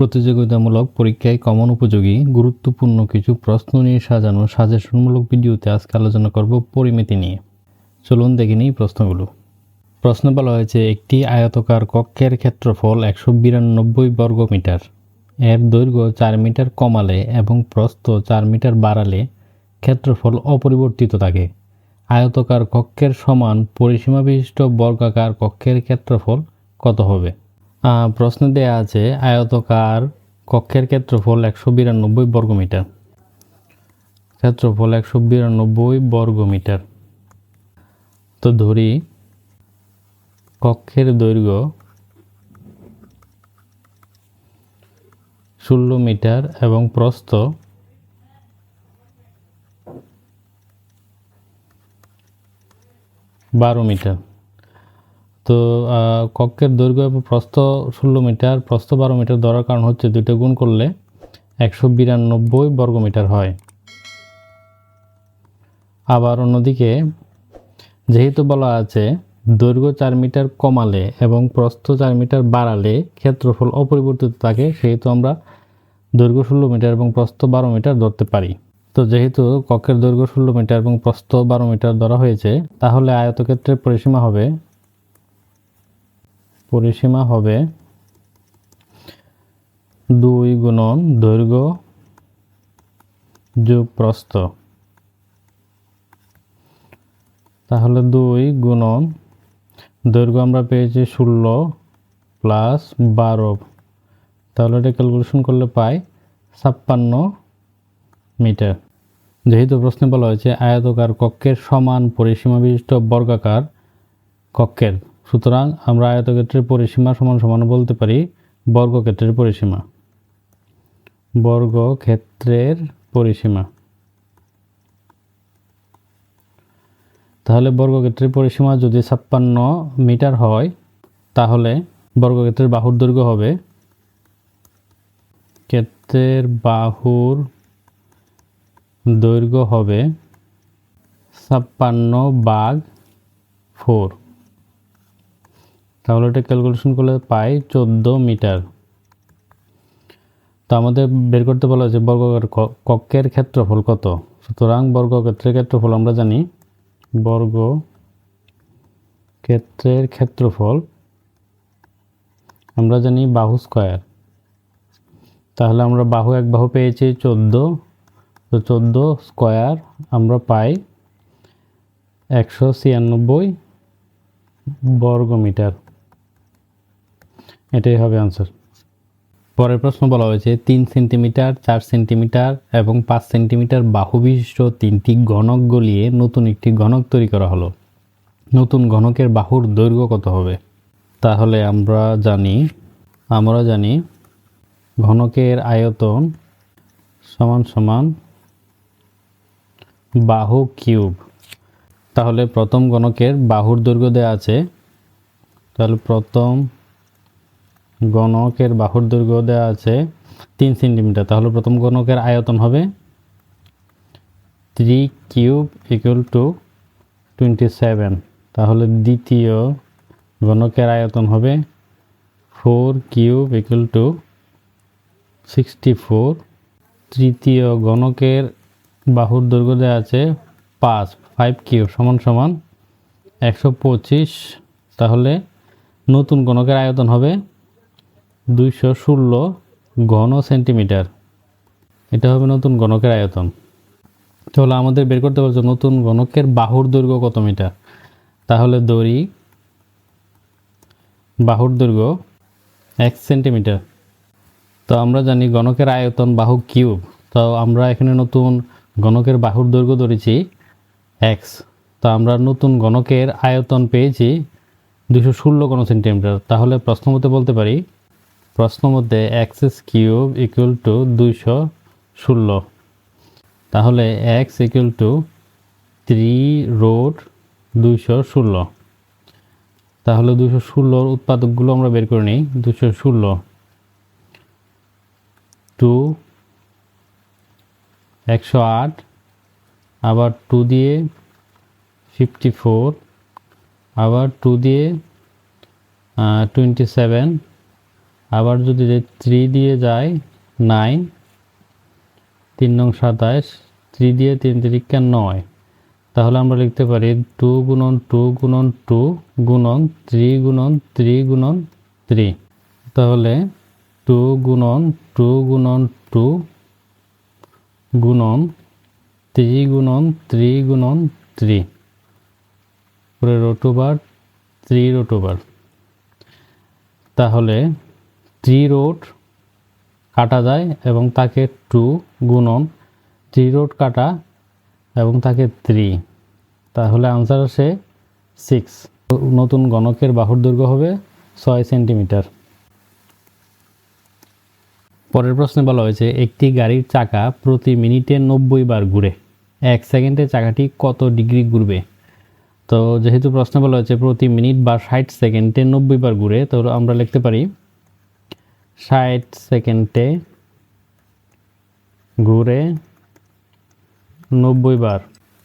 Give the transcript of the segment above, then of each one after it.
প্রতিযোগিতামূলক পরীক্ষায় কমন উপযোগী, গুরুত্বপূর্ণ কিছু প্রশ্ন নিয়ে সাজানো সাজেশনমূলক ভিডিওতে আজকে আলোচনা করব পরিমিতি নিয়ে। চলুন দেখে নিই প্রশ্নগুলো। প্রশ্ন বলা হয়েছে, একটি আয়তকার কক্ষের ক্ষেত্রফল একশো বিরানব্বই বর্গ মিটার। এর দৈর্ঘ্য চার মিটার কমালে এবং প্রস্থ চার মিটার বাড়ালে ক্ষেত্রফল অপরিবর্তিত থাকে। আয়তকার কক্ষের সমান পরিসীমা বিশিষ্ট বর্গাকার কক্ষের ক্ষেত্রফল কত হবে? প্রশ্নে দেয়া আছে, আয়তকার কক্ষের ক্ষেত্রফল একশো বিরানব্বই বর্গমিটার। ক্ষেত্রফল একশো বিরানব্বই বর্গমিটার। তো ধরি, কক্ষের দৈর্ঘ্য ষোলো মিটার এবং প্রস্থ বারো মিটার। তো কক্ষের দৈর্ঘ্য এবং প্রস্থ ষোলো মিটার, প্রস্থ বারো মিটার ধরার কারণ হচ্ছে দুটো গুণ করলে একশো বিরানব্বই বর্গমিটার হয়। আবার অন্যদিকে, যেহেতু বলা আছে দৈর্ঘ্য চার মিটার কমালে এবং প্রস্থ চার মিটার বাড়ালে ক্ষেত্রফল অপরিবর্তিত থাকে, সেহেতু আমরা দৈর্ঘ্য ষোলো মিটার এবং প্রস্থ বারো মিটার ধরতে পারি। তো যেহেতু কক্ষের দৈর্ঘ্য ষোলো মিটার এবং প্রস্থ বারো মিটার ধরা হয়েছে, তাহলে আয়তক্ষেত্রের পরিসীমা হবে পরিসীমা হবে দুই গুণন দৈর্ঘ্য যোগ প্রস্থ তাহলে দুই গুণন দৈর্ঘ্য আমরা পেয়েছি ষোলো প্লাস বারো। তাহলে এটা ক্যালকুলেশন করলে পাই ছাপ্পান্ন মিটার। যেহেতু প্রশ্নে বলা হয়েছে আয়তকার কক্ষের সমান পরিসীমা বিশিষ্ট বর্গাকার কক্ষের। সুতরাং আমরা আয়তক্ষেত্রের পরিসীমা সমান সমান বলতে পারি বর্গক্ষেত্রের পরিসীমা। বর্গক্ষেত্রের পরিসীমা। তাহলে বর্গক্ষেত্রের পরিসীমা যদি ছাপ্পান্ন মিটার হয়, তাহলে বর্গক্ষেত্রের বাহুর দৈর্ঘ্য হবে ক্ষেত্রের বাহুর দৈর্ঘ্য হবে ছাপ্পান্ন বাঘ ফোর। তাহলে এটা ক্যালকুলেশন করলে পাই চোদ্দ মিটার। তো আমাদের বের করতে বলা হয়েছে ক- কক্ষের ক্ষেত্রফল কত? সুতরাং বর্গক্ষেত্রের ক্ষেত্রফল আমরা জানি বর্গ ক্ষেত্রের ক্ষেত্রফল আমরা জানি বাহু স্কয়ার তাহলে আমরা বাহু এক বাহু পেয়েছি চোদ্দ। তো চোদ্দ স্কয়ার আমরা পাই একশো ছিয়ানব্বই বর্গ মিটার এটাই হবে আনসার পরের প্রশ্ন বলা হয়েছে, তিন সেন্টিমিটার চার সেন্টিমিটার এবং পাঁচ সেন্টিমিটার বাহু বিশিষ্ট তিনটি ঘনক গলিয়ে নতুন একটি ঘনক তৈরি করা হলো। নতুন ঘনকের বাহুর দৈর্ঘ্য কত হবে? তাহলে আমরা জানি আমরা জানি ঘনকের আয়তন সমান সমান বাহু কিউব। তাহলে প্রথম গণকের বাহুর দৈর্ঘ্য দেওয়া আছে। তাহলে প্রথম গণকের বাহুর দৈর্ঘ্য দেওয়া আছে তিন সেন্টিমিটার। তাহলে প্রথম গণকের আয়তন হবে three cube equal to twenty seven তাহলে দ্বিতীয় গণকের আয়তন হবে four cube equal to sixty four তৃতীয় গণকের বাহুর দৈর্ঘ্য দেওয়া আছে পাঁচ ফাইভ কিউব সমান সমান একশো পঁচিশ। তাহলে নতুন গণকের আয়তন হবে দুইশো ষোলো ঘন সেন্টিমিটার। এটা হবে নতুন গণকের আয়তন। তাহলে আমাদের বের করতে পারছে নতুন গণকের বাহুর দৈর্ঘ্য কত মিটার? তাহলে দড়ি বাহুর দৈর্ঘ্য এক সেন্টিমিটার। তো আমরা জানি গণকের আয়তন বাহু কিউব। তো আমরা এখানে নতুন গণকের বাহুর দৈর্ঘ্য ধরেছি এক্স। তো আমরা নতুন গণকের আয়তন পেয়েছি দুশো ষোলো গণ সেন্টিমিটার। তাহলে প্রশ্ন মতে বলতে পারি প্রশ্ন মধ্যে এক্স কিউব ইকুয়াল টু দুইশো ষোলো। তাহলে x equal to three root দুইশো ষোলো। তাহলে দুশো ষোলোর উৎপাদকগুলো আমরা বের করে নিই। দুশো ষোলো। টু একশো আট। আবার টু দিয়ে ফিফটি ফোর আবার টু দিয়ে টোয়েন্টি সেভেন আবার যদি থ্রি দিয়ে যায় নাইন তিন নং সাতাশ থ্রি দিয়ে তিন তিরিকা নয়। তাহলে আমরা লিখতে পারি টু গুণন টু গুণন টু গুণন থ্রি গুণন থ্রি গুণন থ্রি তাহলে টু গুণন টু গুণন টু গুণন থ্রি গুণন থ্রি গুণন থ্রি পরে রোটোবার থ্রি রোটোবার তাহলে থ্রি রোড কাটা যায় এবং তাকে টু গুণন থ্রি রোড কাটা এবং তাকে থ্রি। তাহলে আনসার আসে সিক্স। নতুন গণকের বাহুর দৈর্ঘ্য হবে ছয় সেন্টিমিটার। পরের প্রশ্নে বলা হয়েছে, একটি গাড়ির চাকা প্রতি মিনিটে নব্বই বার ঘুরে। এক সেকেন্ডে চাকাটি কত ডিগ্রি ঘুরবে? তো যেহেতু প্রশ্ন বলা হয়েছে প্রতি মিনিট বা ষাট সেকেন্ডে নব্বই বার ঘুরে, তো আমরা লিখতে পারি ষাট সেকেন্ডে ঘুরে নব্বই বার।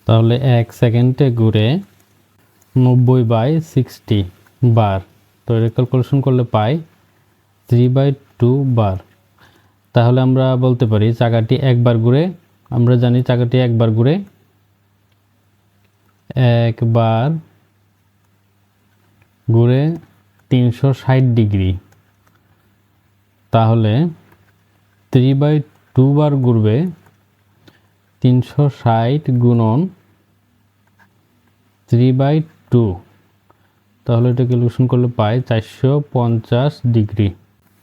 তাহলে এক সেকেন্ডে ঘুরে নব্বই বাই সিক্সটি বার। তো এটা ক্যালকুলেশন করলে পাই থ্রি বাই টু বার। তাহলে আমরা বলতে পারি চাকাটি একবার ঘুরে, আমরা জানি চাকাটি একবার ঘুরে একবার ঘুরে তিনশো ষাট ডিগ্রি। তাহলে থ্রি বাই টু বার ঘুরবে তিনশো ষাট গুণন থ্রি বাই টু তাহলে এটা ক্যালকুলেশন করলে পাই চারশো পঞ্চাশ ডিগ্রি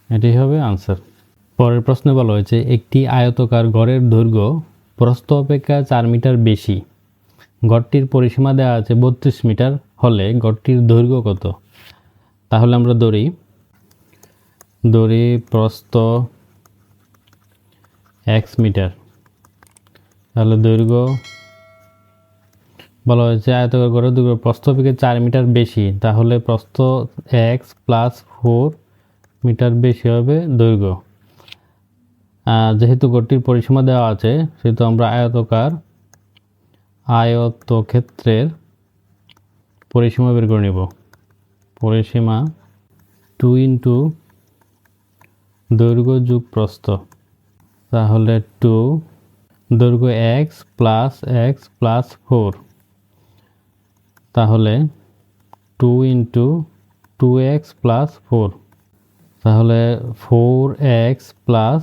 এটাই হবে আনসার পরের প্রশ্নে বলা হয়েছে, একটি আয়তকার ঘরের দৈর্ঘ্য প্রস্থ অপেক্ষা চার মিটার বেশি। ঘরটির পরিসীমা দেওয়া আছে বত্রিশ মিটার হলে ঘরটির দৈর্ঘ্য কত? তাহলে আমরা দড়ি দড়ি, প্রস্থ এক্স মিটার। তাহলে দৈর্ঘ্য, বলা হয়েছে আয়তকার ঘরের দৈর্ঘ্য, প্রস্থ অপেক্ষা চার মিটার বেশি। তাহলে প্রস্থ এক্স প্লাস ফোর মিটার বেশি হবে দৈর্ঘ্য। যেহেতু ঘরটির পরিসীমা দেওয়া আছে, সেহেতু আমরা আয়তকার আয়তক্ষেত্রের পরিসীমা বের করে নেব। পরিসীমা টু ইন্টু দৈর্ঘ্য যুগ প্রস্থ তাহলে টু দৈর্ঘ্য x plus x plus four তাহলে two into two x plus four তাহলে ফোর এক্স প্লাস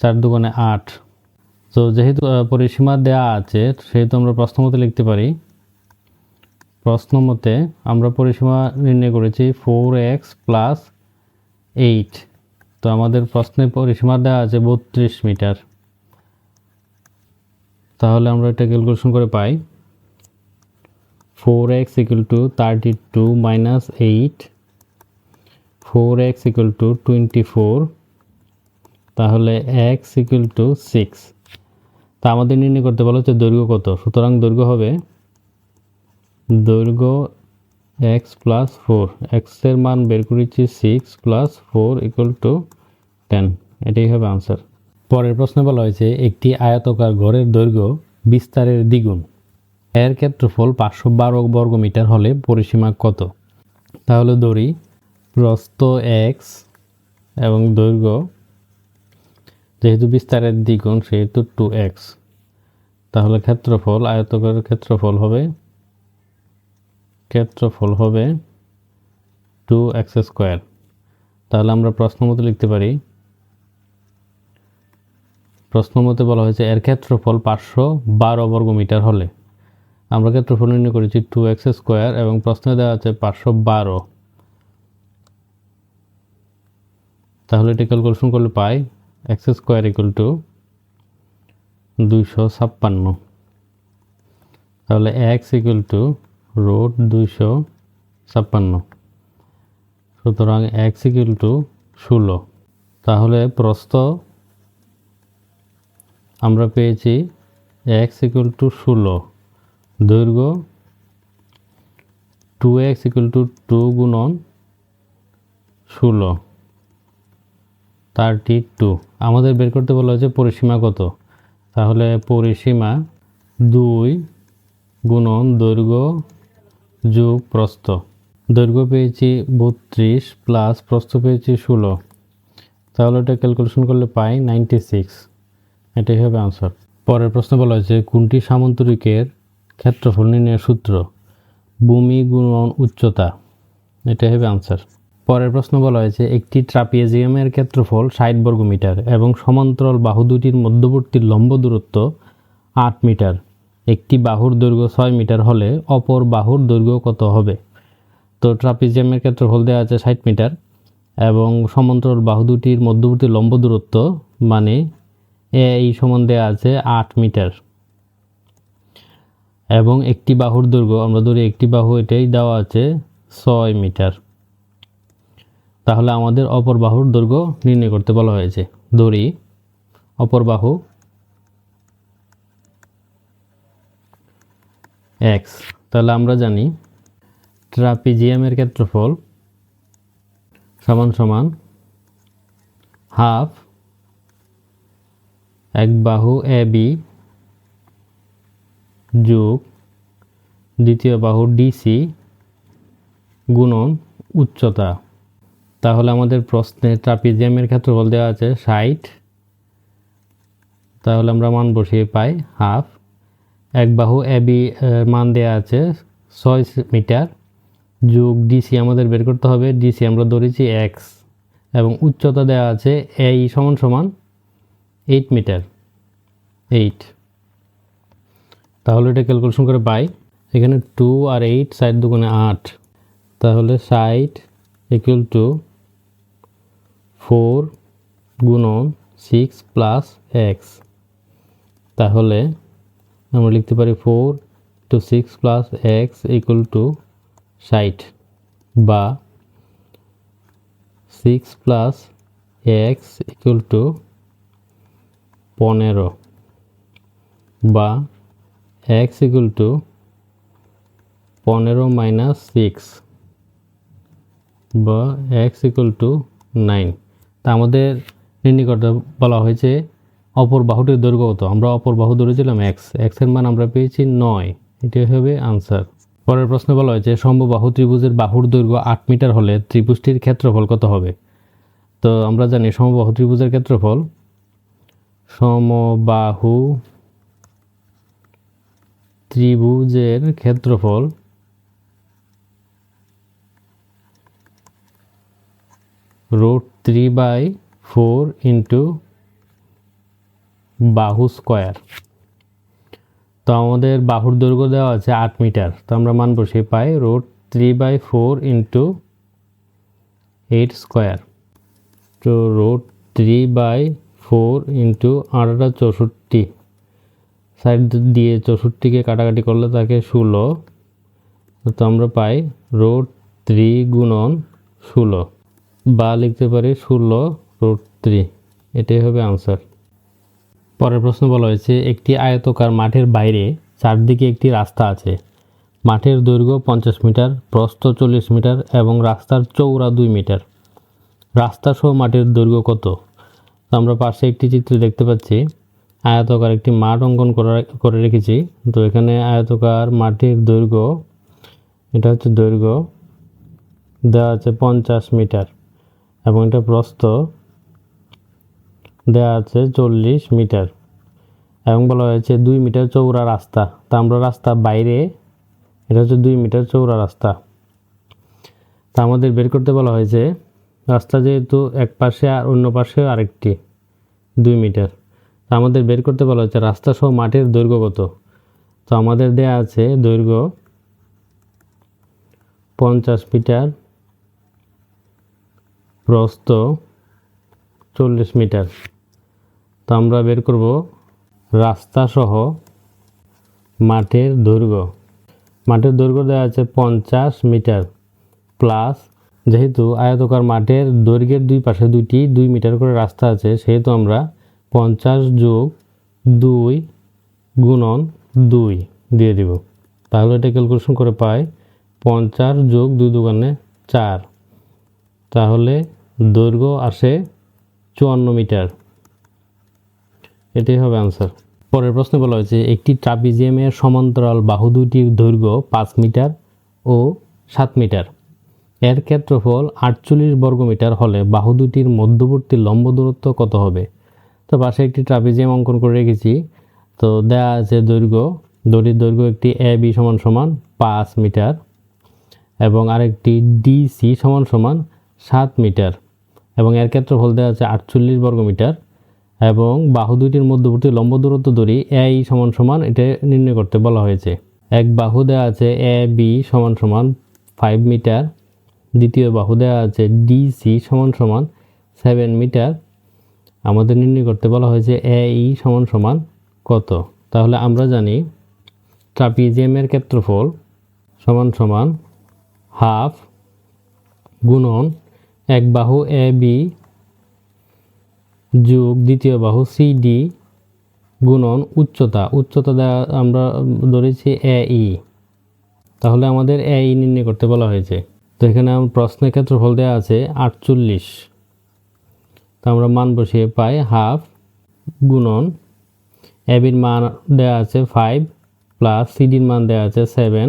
চার দুগুণে আট। তো যেহেতু পরিসীমা দেওয়া আছে, সেহেতু আমরা প্রশ্ন মতে লিখতে পারি। প্রশ্ন মতে আমরা পরিসীমা নির্ণয় করেছি ফোর এক্স প্লাস এইট তো আমাদের প্রশ্নে পরিসীমা দেওয়া আছে বত্রিশ মিটার। তাহলে আমরা এটা ক্যালকুলেশন করে পাই। Four x equal to thirty two minus eight four x equal to twenty four তাহলে এক্স ইকুয়াল টু সিক্স তা আমাদের নির্ণয় করতে বলা হচ্ছে দৈর্ঘ্য কত? সুতরাং দৈর্ঘ্য হবে দৈর্ঘ্য এক্স প্লাস ফোর এক্সের মান বের করেছি six plus four equal to ten এটাই হবে আনসার পরের প্রশ্নে বলা হয়েছে, একটি আয়তকার ঘরের দৈর্ঘ্য বিস্তারের দ্বিগুণ। এর ক্ষেত্রফল পাঁচশো বারো বর্গ মিটার হলে পরিসীমা কত? তাহলে দড়ি প্রস্থ এক্স এবং দৈর্ঘ্য যেহেতু বিস্তারের দ্বিগুণ, সেহেতু টু এক্স তাহলে ক্ষেত্রফল, আয়তকারের ক্ষেত্রফল হবে ক্ষেত্রফল হবে টু এক্স স্কোয়ার তাহলে আমরা প্রশ্ন মতো লিখতে পারি প্রশ্ন মতে বলা হয়েছে এর ক্ষেত্রফল পাঁচশো বারো বর্গ মিটার হলে। আমরা ক্ষেত্রফল নির্ণয় করেছি টু এক্স স্কোয়ার এবং প্রশ্নে দেওয়া আছে পাঁচশো বারো। তাহলে এটা ক্যালকুলেশন করলে পাই এক্স স্কোয়ার ইকুয়াল টু দুইশো ছাপ্পান্ন। তাহলে এক্স ইকুয়াল টু রোড দুইশো ছাপ্পান্ন। সুতরাং এক্স ইকুয়াল টু ষোলো। তাহলে প্রস্থ আমরা পেয়েছি এক্স ইকুয়াল টু ষোলো। দৈর্ঘ্য two x equal to two গুণন ষোলো। Thirty two. আমাদের বের করতে বলা হয়েছে পরিসীমা কত? তাহলে পরিসীমা দুই গুণন দৈর্ঘ্য যোগ প্রস্থ দৈর্ঘ্য পেয়েছি বত্রিশ প্লাস প্রস্থ পেয়েছি ষোলো। তাহলে এটা ক্যালকুলেশন করলে পাই নাইনটি সিক্স এটাই হবে আনসার পরের প্রশ্ন বলা হয়েছে, কোনটি সামান্তরিকের ক্ষেত্রফল নির্ণয়ের সূত্র? ভূমি গুণন উচ্চতা। এটাই হবে আনসার পরের প্রশ্ন বলা হয়েছে, একটি ট্রাপিজিয়ামের ক্ষেত্রফল ষাট বর্গমিটার এবং সমান্তরাল বাহু দুটির মধ্যবর্তী লম্ব দূরত্ব আট মিটার। একটি বাহুর দৈর্ঘ্য ছয় মিটার হলে অপর বাহুর দৈর্ঘ্য কত হবে? তো ট্রাপিজিয়ামের ক্ষেত্রফল দেওয়া আছে ষাট মিটার এবং সমান্তরাল বাহু দুটির মধ্যবর্তী লম্ব দূরত্ব মানে এ এই সমান দেওয়া আছে আট মিটার। এবং একটি বাহুর দৈর্ঘ্য, আমরা ধরি একটি বাহু এটাই দেওয়া আছে ছয় মিটার। তাহলে আমাদের অপর বাহুর দৈর্ঘ্য নির্ণয় করতে বলা হয়েছে। দড়ি অপর বাহু এক্স তাহলে আমরা জানি ট্রাপিজিয়ামের ক্ষেত্রফল সমান সমান হাফ এক বাহু এ বি যোগ দ্বিতীয় বাহু ডিসি গুণন উচ্চতা। তাহলে আমাদের প্রশ্নে ট্রাপিজিয়ামের ক্ষেত্রফল দেওয়া আছে ষাট। তাহলে আমরা মান বসিয়ে পাই হাফ এক বাহু এ বি মান দেওয়া আছে, ছয় মিটার যোগ ডিসি আমাদের বের করতে হবে। ডিসি আমরা ধরেছি এক্স এবং উচ্চতা দেওয়া আছে এই সমান সমান এইট মিটার এইট তাহলে এটা ক্যালকুলেশন করে পাই, এখানে টু আর এইট সাইড দুগুণে আট। তাহলে ষাট ইকুয়াল টু ফোর গুণন সিক্স প্লাস এক্স তাহলে আমরা লিখতে পারি four two six plus x equal to ষাট বা six plus x equal to পনেরো বা এক্স ইকুয়াল টু পনেরো মাইনাস সিক্স বা এক্স ইকুয়াল টু নাইন তা আমাদের নির্ণয় করতে বলা হয়েছে অপর বাহুটির দৈর্ঘ্য কত? আমরা অপর বাহু ধরেছিলাম এক্স এক্সের মান আমরা পেয়েছি নয়। এটাই হবে আনসার পরের প্রশ্নে বলা হয়েছে সমবাহু ত্রিভুজের বাহুর দৈর্ঘ্য আট মিটার হলে ত্রিভুজটির ক্ষেত্রফল কত হবে? তো আমরা জানি সমবাহু ত্রিভুজের ক্ষেত্রফল সমবাহু ত্রিভুজের ক্ষেত্রফল root three by four into বাহু স্কোয়ার। তো আমাদের বাহুর দৈর্ঘ্য দেওয়া আছে আট মিটার। তো আমরা মান বসিয়ে পাই root three by four into eight square. তো root three by four into আটটা চৌষট্টি। সাইড দিয়ে চৌষট্টিকে কাটাকাটি করলে তাকে ষোলো। তো আমরা পাই রুট থ্রি গুণন ষোলো। বা লিখতে পারি ষোলো রুট থ্রি। এটাই হবে আনসার। পরের প্রশ্ন বলা হয়েছে, একটি আয়তকার মাঠের বাইরে চারদিকে একটি রাস্তা আছে। মাঠের দৈর্ঘ্য পঞ্চাশ মিটার, প্রস্থ চল্লিশ মিটার এবং রাস্তার চৌড়া দুই মিটার। রাস্তা সহ মাঠের দৈর্ঘ্য কত? আমরা পাশে একটি চিত্র দেখতে পাচ্ছি। আয়তকার একটি মাঠ অঙ্কন করা রেখেছি। তো এখানে আয়তকার মাঠের দৈর্ঘ্য, এটা হচ্ছে দৈর্ঘ্য, দেওয়া আছে পঞ্চাশ মিটার এবং এটা প্রস্থ দেওয়া আছে চল্লিশ মিটার। এবং বলা হয়েছে দুই মিটার চৌড়া রাস্তা। তা আমরা রাস্তা বাইরে, এটা হচ্ছে দুই মিটার চৌড়া রাস্তা। তা আমাদের বের করতে বলা হয়েছে, রাস্তা যেহেতু এক পাশে আর অন্য পাশে আরেকটি, দুই মিটার। তা আমাদের বের করতে বলা হয়েছে, রাস্তা সহ মাটির দৈর্ঘ্য কত? তো আমাদের দেয়া আছে দৈর্ঘ্য পঞ্চাশ মিটার, প্রস্থ চল্লিশ মিটার। তো আমরা বের করব রাস্তা সহ মাঠের দৈর্ঘ্য মাঠের দৈর্ঘ্য দেওয়া আছে পঞ্চাশ মিটার প্লাস যেহেতু আয়তকার মাঠের দৈর্ঘ্যের দুই পাশে দুইটি, দুই মিটার করে রাস্তা আছে, সেহেতু আমরা পঞ্চাশ যোগ দুই গুণন দুই দিয়ে দিব। তাহলে এটা ক্যালকুলেশন করে পাই পঞ্চাশ যোগ দুই দোকানে চার। তাহলে দৈর্ঘ্য আসে চুয়ান্ন মিটার। এটাই হবে আনসার পরের প্রশ্নে বলা হয়েছে, একটি ট্রাপিজিয়ামের সমান্তরাল বাহু দুটির দৈর্ঘ্য পাঁচ মিটার ও সাত মিটার। এর ক্ষেত্রফল আটচল্লিশ বর্গমিটার হলে বাহু দুটির মধ্যবর্তী লম্ব দূরত্ব কত হবে? তো পাশে একটি ট্রাপিজিয়াম অঙ্কন করে রেখেছি। তো দেয়া আছে দৈর্ঘ্য দড়ির দৈর্ঘ্য একটি এ বি সমান সমান পাঁচ মিটার এবং আরেকটি ডি সি সমান সমান সাত মিটার এবং এর ক্ষেত্রফল দেওয়া আছে আটচল্লিশ বর্গমিটার। এবং বাহু দুইটির মধ্যবর্তী লম্ব দূরত্ব দড়ি এ সমান সমান এটা নির্ণয় করতে বলা হয়েছে। এক বাহু দেওয়া আছে এ, বি সমান সমান ফাইভ মিটার, দ্বিতীয় বাহু দেওয়া আছে ডি, সি সমান সমান সেভেন মিটার। আমাদের নির্ণয় করতে বলা হয়েছে এ, ই সমান সমান কত? তাহলে আমরা জানি ট্রাপিজিয়ামের ক্ষেত্রফল সমান সমান হাফ গুণন এক বাহু এ, বি যোগ দ্বিতীয় বাহু সি ডি গুণন উচ্চতা। উচ্চতা দেওয়া আমরা ধরেছি এ ই তাহলে আমাদের এ ই নির্ণয় করতে বলা হয়েছে। তো এখানে আমার প্রশ্নের ক্ষেত্রফল দেওয়া আছে আটচল্লিশ। তো আমরা মান বসিয়ে পাই হাফ গুণন এবির মান দেওয়া আছে ফাইভ প্লাস সিডির মান দেওয়া আছে সেভেন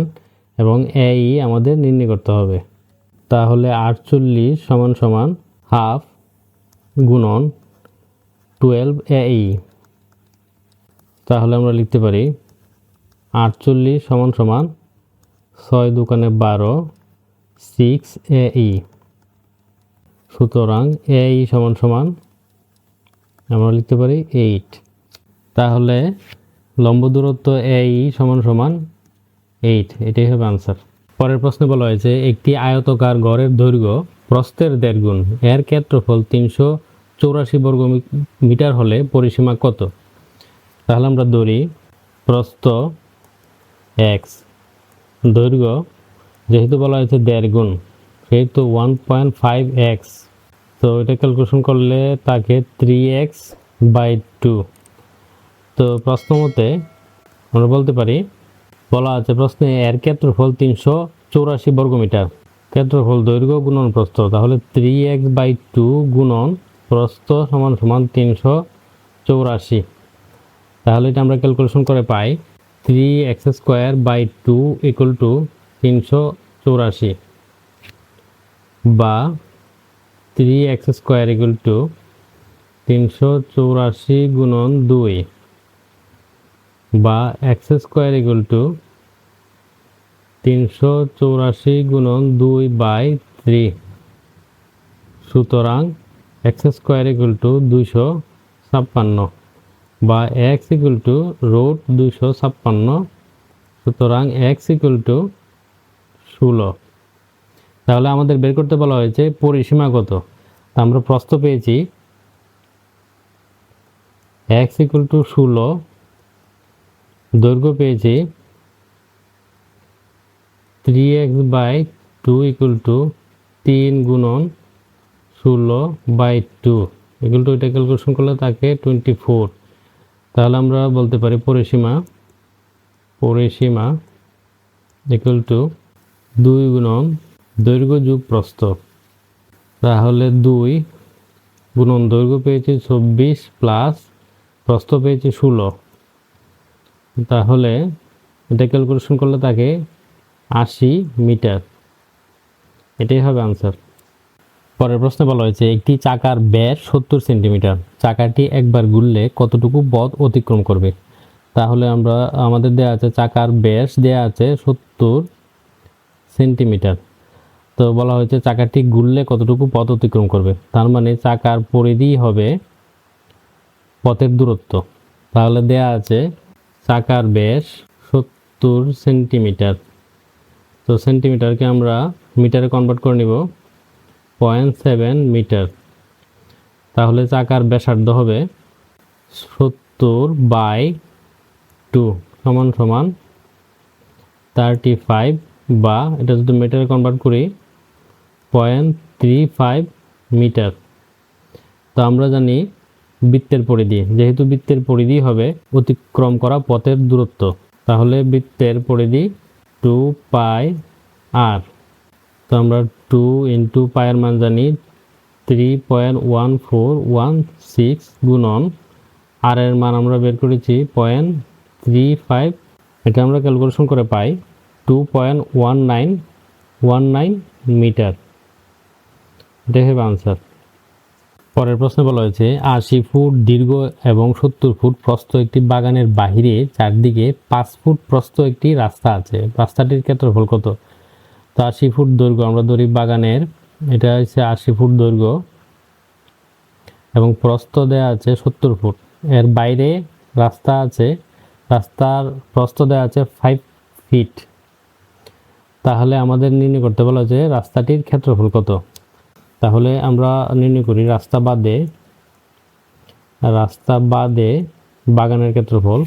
এবং এ ই আমাদের নির্ণয় করতে হবে। তাহলে আটচল্লিশ সমান সমান হাফ গুণন টুয়েলভ এ ই তাহলে আমরা লিখতে পারি আটচল্লিশ সমান সমান ছয় দোকানে বারো সিক্স এ ই সুতরাং এ ই সমান সমান আমরা লিখতে পারি এইট তাহলে লম্ব দূরত্ব এ ই সমান সমান এইট এটাই হবে আনসার পরের প্রশ্নে বলা হয়েছে, একটি আয়তকার গড়ের দৈর্ঘ্য প্রস্থের দেড় গুণ। এর ক্ষেত্রফল তিনশো চৌরাশি বর্গ মিটার হলে পরিসীমা কত? তাহলে আমরা ধরি প্রস্থ এক্স দৈর্ঘ্য যেহেতু বলা হয়েছে দেড় গুণ, সেহেতু ওয়ান পয়েন্ট ফাইভ এক্স তো এটা ক্যালকুলেশন করলে তাকে থ্রি এক্স বাই টু তো প্রশ্ন মতে আমরা বলতে পারি, বলা আছে প্রশ্নে এর ক্ষেত্রফল তিনশো চৌরাশি বর্গমিটার ক্ষেত্রফল দৈর্ঘ্য গুণন প্রস্থ, তাহলে থ্রি এক্স বাই টু গুণন প্রস্থ সমান সমান তিনশো চৌরাশি। তাহলে এটা আমরা ক্যালকুলেশন করে পাই three x square by two equal to তিনশো চৌরাশি বা three x square equal to তিনশো চৌরাশি গুণন দুই বা এক্স স্কোয়ার ইকুয়াল টু তিনশো চৌরাশি গুণন দুই বাই থ্রি সুতরাং এক্স স্কোয়ার ইকুয়াল টু দুইশো ছাপ্পান্ন বা এক্স ইকুয়াল টু রোড দুইশো ছাপ্পান্ন। সুতরাং এক্স ইকুয়াল টু ষোলো। তাহলে আমাদের বের করতে বলা হয়েছে পরিসীমা কত? আমরা প্রস্থ পেয়েছি। এক্স ইকুয়াল টু ষোলো। দৈর্ঘ্য পেয়েছি three x by two equal to তিন গুণন ষোলো বাই টু এগুলো টু এটা ক্যালকুলেশন করলে তাকে টোয়েন্টি ফোর তাহলে আমরা বলতে পারি পরিসীমা পরিসীমা ইকুয়াল টু দুই গুণন দৈর্ঘ্য যুগ প্রস্থ। তাহলে দুই গুণন দৈর্ঘ্য পেয়েছি চব্বিশ প্লাস প্রস্থ পেয়েছি ষোলো। তাহলে এটা ক্যালকুলেশন করলে তাকে আশি মিটার। এটাই হবে আনসার পরের প্রশ্নে বলা হয়েছে, একটি চাকার ব্যাস সত্তর সেন্টিমিটার। চাকাটি একবার ঘুরলে কতটুকু পথ অতিক্রম করবে? তাহলে আমরা, আমাদের দেয়া আছে চাকার ব্যাস দেয়া আছে সত্তর সেন্টিমিটার। তো বলা হয়েছে চাকাটি ঘুরলে কতটুকু পথ অতিক্রম করবে? তার মানে চাকার পরিধি হবে পথের দূরত্ব। তাহলে দেয়া আছে চাকার ব্যাস সত্তর সেন্টিমিটার। তো সেন্টিমিটারকে আমরা মিটারে কনভার্ট করে নিব। Point seven metre. তাহলে চাকার ব্যাসার্ধ হবে সত্তর বাই টু সমান সমান থার্টি ফাইভ বা এটা যদি মিটারে কনভার্ট করি, পয়েন্ট থ্রি ফাইভ মিটার। তো আমরা জানি বৃত্তের পরিধি, যেহেতু বৃত্তের পরিধি হবে অতিক্রম করা পথের দূরত্ব, তাহলে বৃত্তের পরিধি টু পাই আর তো আমরা টু ইন্টু পায়ের মান জানি three point one four one six গুণন আর এর মান আমরা বের করেছি পয়েন্ট থ্রি ফাইভ এটা আমরা ক্যালকুলেশন করে পাই two point one nine one nine metre এটাই হবে আনসার পরের প্রশ্নে বলা হয়েছে, আশি ফুট দীর্ঘ এবং সত্তর ফুট প্রস্থ একটি বাগানের বাহিরে চারদিকে পাঁচ ফুট প্রস্থ একটি রাস্তা আছে। রাস্তাটির ক্ষেত্রফল কত? তো আশি ফুট দৈর্ঘ্য, আমরা ধরি বাগানের, এটা হচ্ছে আশি ফুট দৈর্ঘ্য। এবং প্রস্থ দেওয়া আছে সত্তর ফুট। এর বাইরে রাস্তা আছে, রাস্তার প্রস্থ দেওয়া আছে ফাইভ ফিট তাহলে আমাদের নির্ণয় করতে বলা হয়েছে রাস্তাটির ক্ষেত্রফল কত? তাহলে আমরা নির্ণয় করি রাস্তা বাদে রাস্তা বাদে বাগানের ক্ষেত্রফল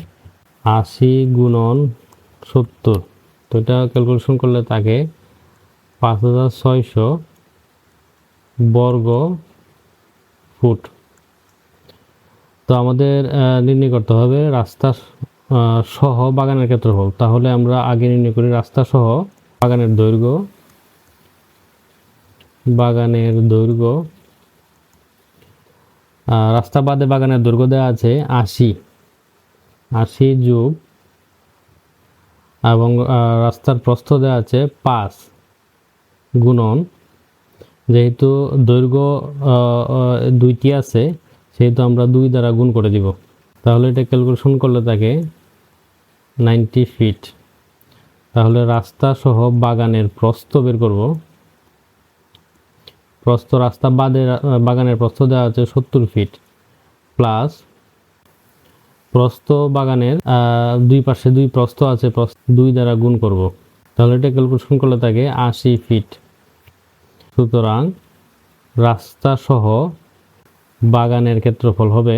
আশি গুণন সত্তর। তো এটা ক্যালকুলেশন করলে তাকে পাঁচ হাজার ছয়শো বর্গ ফুট। তো আমাদের নির্ণয় করতে হবে রাস্তা সহ বাগানের ক্ষেত্রফল। তাহলে আমরা আগে নির্ণয় করি রাস্তা সহ বাগানের দৈর্ঘ্য বাগানের দৈর্ঘ্য রাস্তা বাদে বাগানের দৈর্ঘ্য দেওয়া আছে আশি। আশি যুগ এবং রাস্তার প্রস্থ দেওয়া আছে পাঁচ। গুণন। যেহেতু দৈর্ঘ্য দুইটি আছে, সেহেতু আমরা দুই দ্বারা গুণ করে দিব। তাহলে এটা ক্যালকুলেশন করলে তাকে নাইনটি ফিট। তাহলে রাস্তা সহ বাগানের প্রস্থ বের করব। প্রস্থ রাস্তা বাদে বাগানের প্রস্থ দেওয়া আছে সত্তর ফিট। প্লাস প্রস্থ বাগানের দুই পাশে দুই প্রস্থ আছে দুই দ্বারা গুণ করব। তাহলে এটা ক্যালকুলেশন করলে থাকে আশি ফিট সুতরাং রাস্তা সহ বাগানের ক্ষেত্রফল হবে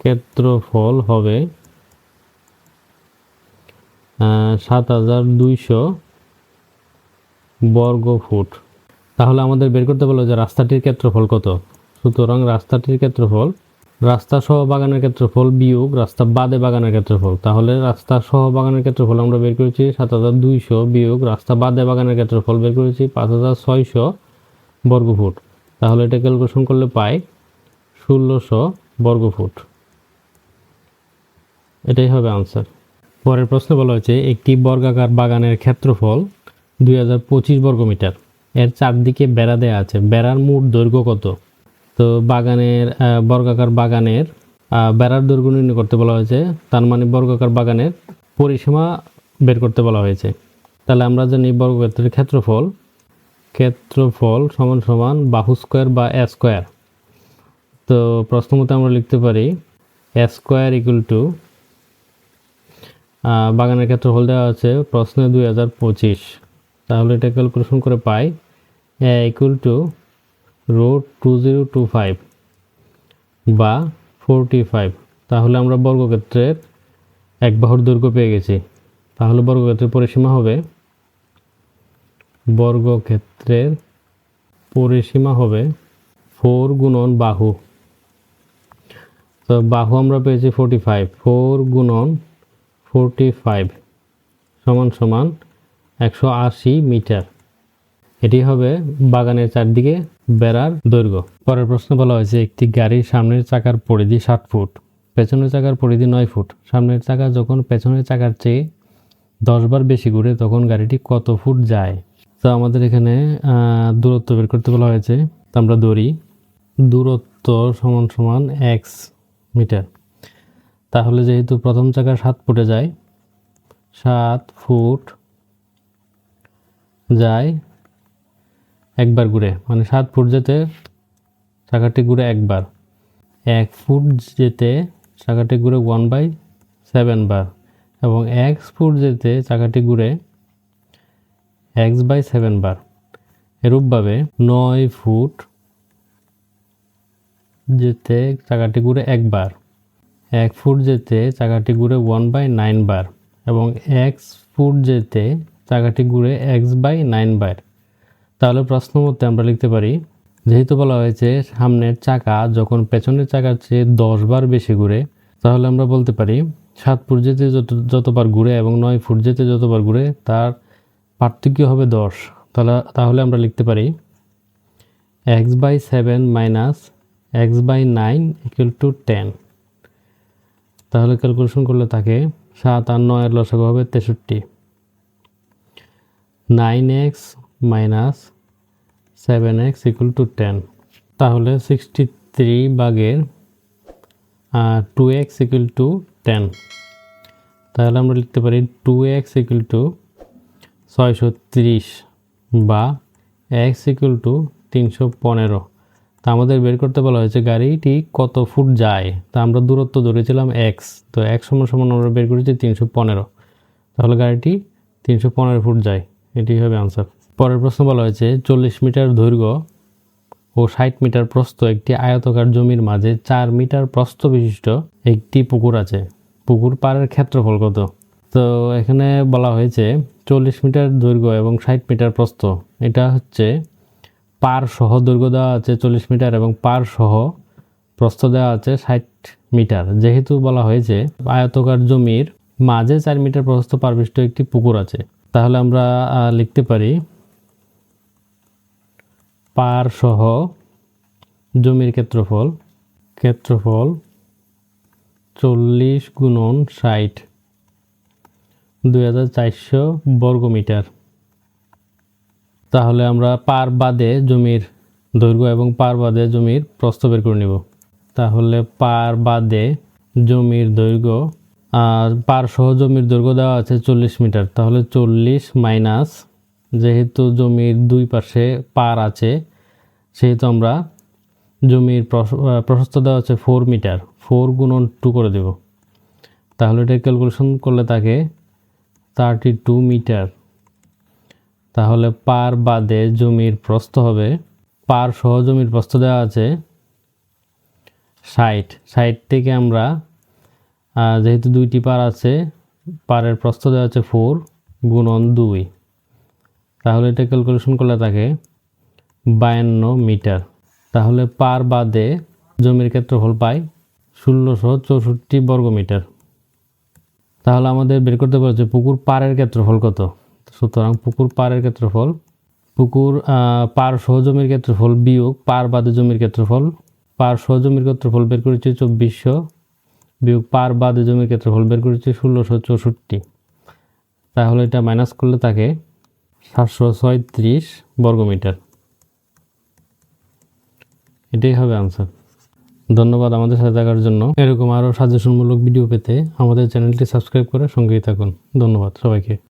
ক্ষেত্রফল হবে সাত হাজার দুইশো বর্গ ফুট। তাহলে আমাদের বের করতে বলো যে রাস্তাটির ক্ষেত্রফল কত? সুতরাং রাস্তাটির ক্ষেত্রফল রাস্তা সহ বাগানের ক্ষেত্রফল বিয়োগ, রাস্তা বাদে বাগানের ক্ষেত্রফল। তাহলে রাস্তা সহ বাগানের ক্ষেত্রফল আমরা বের করেছি সাত হাজার দুইশো বিয়োগ, রাস্তা বাদে বাগানের ক্ষেত্রফল বের করেছি পাঁচ হাজার ছয়শো বর্গফুট। তাহলে এটা ক্যালকুলেশন করলে পাই ষোলোশো বর্গফুট। এটাই হবে আনসার। পরের প্রশ্নে বলা হয়েছে, একটি বর্গাকার বাগানের ক্ষেত্রফল দুই হাজার পঁচিশ বর্গমিটার। এর চারদিকে বেড়া দেওয়া আছে। বেড়ার মোট দৈর্ঘ্য কত? তো বাগানের বর্গাকার বাগানের বেড়ার দৈর্ঘ্য নির্ণয় করতে বলা হয়েছে। তার মানে বর্গাকার বাগানের পরিসীমা বের করতে বলা হয়েছে। তাহলে আমরা জানি বর্গক্ষেত্রের ক্ষেত্রফল। ক্ষেত্রফল সমান সমান বাহু স্কোয়ার বা এ স্কোয়ার। তো প্রশ্ন মতে আমরা লিখতে পারি, এ স্কোয়ার ইকুয়াল টু বাগানের ক্ষেত্রফল দেওয়া আছে প্রশ্নে দুই হাজার পঁচিশ। তাহলে এটা ক্যালকুলেশন করে পাই, A equal to root two zero two five বা ফোরটি ফাইভ তাহলে আমরা বর্গক্ষেত্রের এক বাহুর দৈর্ঘ্য পেয়ে গেছি। তাহলে বর্গক্ষেত্রের পরিসীমা হবে, বর্গক্ষেত্রের পরিসীমা হবে ফোর গুণন বাহু। তো বাহু আমরা পেয়েছি ফোরটি ফাইভ ফোর গুণন ফোরটি ফাইভ সমান সমান একশো আশি মিটার। এটি হবে বাগানের চারদিকে বেড়ার দৈর্ঘ্য। পরের প্রশ্ন বলা হয়েছে, একটি গাড়ির সামনের চাকার পরিধি ষাট ফুট, পেছনের চাকার পরিধি নয় ফুট। সামনের চাকা যখন পেছনের চাকার চেয়ে দশবার বেশি ঘুরে, তখন গাড়িটি কত ফুট যায়? তো আমাদের এখানে দূরত্ব বের করতে বলা হয়েছে। তো আমরা দৌড়ি দূরত্ব সমান সমান এক্স মিটার। তাহলে যেহেতু প্রথম চাকা সাত ফুটে যায়, সাত ফুট যায় একবার ঘুরে মানে সাত ফুট যেতে চাকাটি ঘুরে একবার। এক ফুট যেতে চাকাটি ঘুরে ওয়ান বাই সেভেন বার। এবং এক ফুট যেতে চাকাটি ঘুরে এক্স বাই সেভেন বার। এরূপভাবে নয় ফুট যেতে চাকাটি ঘুরে একবার। এক ফুট যেতে চাকাটি ঘুরে ওয়ান বাই নাইন বার। এবং এক্স ফুট যেতে চাকাটি ঘুরে এক্স বাই নাইন বার। তাহলে প্রশ্ন মতে আমরা লিখতে পারি, যেহেতু বলা হয়েছে সামনের চাকা যখন পেছনের চাকার চেয়ে দশ বার বেশি ঘুরে, তাহলে আমরা বলতে পারি সাত ফুট যেতে যত, যতবার ঘুরে এবং নয় ফুট যেতে যতবার ঘুরে তার পার্থক্য হবে দশ। তাহলে তাহলে আমরা লিখতে পারি x by seven minus x by nine equal to ten. তাহলে ক্যালকুলেশন করলে থাকে সাত আর নয়ের লসাগু হবে তেষট্টি। Nine x minus seven x equal to ten তাহলে সিক্সটি থ্রি বাগের two x equal to ten তাহলে আমরা লিখতে পারি টু এক্স ইকুয়াল টু ছয়শো তিরিশ বা এক্স ইকুয়াল টু তিনশো পনেরো। তা আমাদের বের করতে বলা হয়েছে গাড়িটি কত ফুট যায়? তা আমরা দূরত্ব ধরেছিলাম এক্স তো এক সমান সমান আমরা বের করেছি তিনশো পনেরো। তাহলে গাড়িটি তিনশো পনেরো ফুট যায়। এটি হবে আনসার পরের প্রশ্ন বলা হয়েছে, চল্লিশ মিটার দৈর্ঘ্য ও ষাট মিটার প্রস্থ একটি আয়তকার জমির মাঝে চার মিটার প্রস্থ বিশিষ্ট একটি পুকুর আছে। পুকুর পাড়ের ক্ষেত্রফল কত? তো এখানে বলা হয়েছে, চল্লিশ মিটার দৈর্ঘ্য এবং ষাট মিটার প্রস্থ। এটা হচ্ছে পার সহ দৈর্ঘ্য দেওয়া আছে চল্লিশ মিটার এবং পার সহ প্রস্থ দেওয়া আছে ষাট মিটার। যেহেতু বলা হয়েছে, আয়তকার জমির মাঝে চার মিটার প্রস্থ পারবিষ্ট একটি পুকুর আছে। তাহলে আমরা লিখতে পারি পার সহ জমির ক্ষেত্রফল ক্ষেত্রফল চল্লিশ গুণন ষাট, দুই হাজার চারশো বর্গমিটার। তাহলে আমরা পার বাদে জমির দৈর্ঘ্য এবং পার বাদে জমির প্রস্থ বের করে নিব। তাহলে পার বাদে জমির দৈর্ঘ্য আর পার সহ জমির দৈর্ঘ্য দেওয়া আছে চল্লিশ মিটার, তাহলে চল্লিশ মাইনাস যেহেতু জমির দুই পাশে পার আছে, সেহেতু আমরা জমির প্রশস্ত দেওয়া আছে ফোর মিটার ফোর গুণন টু করে দেব। তাহলে এটা ক্যালকুলেশন করলে তাকে থার্টি টু মিটার তাহলে পার বাদে জমির প্রস্থ হবে পার সহ জমির প্রস্থ দেওয়া আছে ষাট। ষাট থেকে আমরা যেহেতু দুইটি পার আছে পারের প্রস্থ দেওয়া আছে ফোর গুণন দুই। তাহলে এটা ক্যালকুলেশন করলে থাকে বায়ান্ন মিটার। তাহলে পার বাদে জমির ক্ষেত্রফল পাই ষোলোশো চৌষট্টি বর্গমিটার তাহলে আমাদের বের করতে পারছে পুকুর পাড়ের ক্ষেত্রফল কত? সুতরাং পুকুর পাড়ের ক্ষেত্রফল, পুকুর পার সহ জমির ক্ষেত্রফল বিয়োগ পার বাদে জমির ক্ষেত্রফল, পার সহ জমির ক্ষেত্রফল বের করেছি চব্বিশশো, বিয়োগ পার বাদে জমির ক্ষেত্রফল বের করেছি ষোলোশো চৌষট্টি। তাহলে এটা মাইনাস করলে তাকে সাতশো ছয়ত্রিশ বর্গমিটার। এটাই হবে আনসার ধন্যবাদ আমাদের সাথে থাকার জন্য। এরকম আরও সাজেশনমূলক ভিডিও পেতে আমাদের চ্যানেলটি সাবস্ক্রাইব করে সঙ্গেই থাকুন। ধন্যবাদ সবাইকে।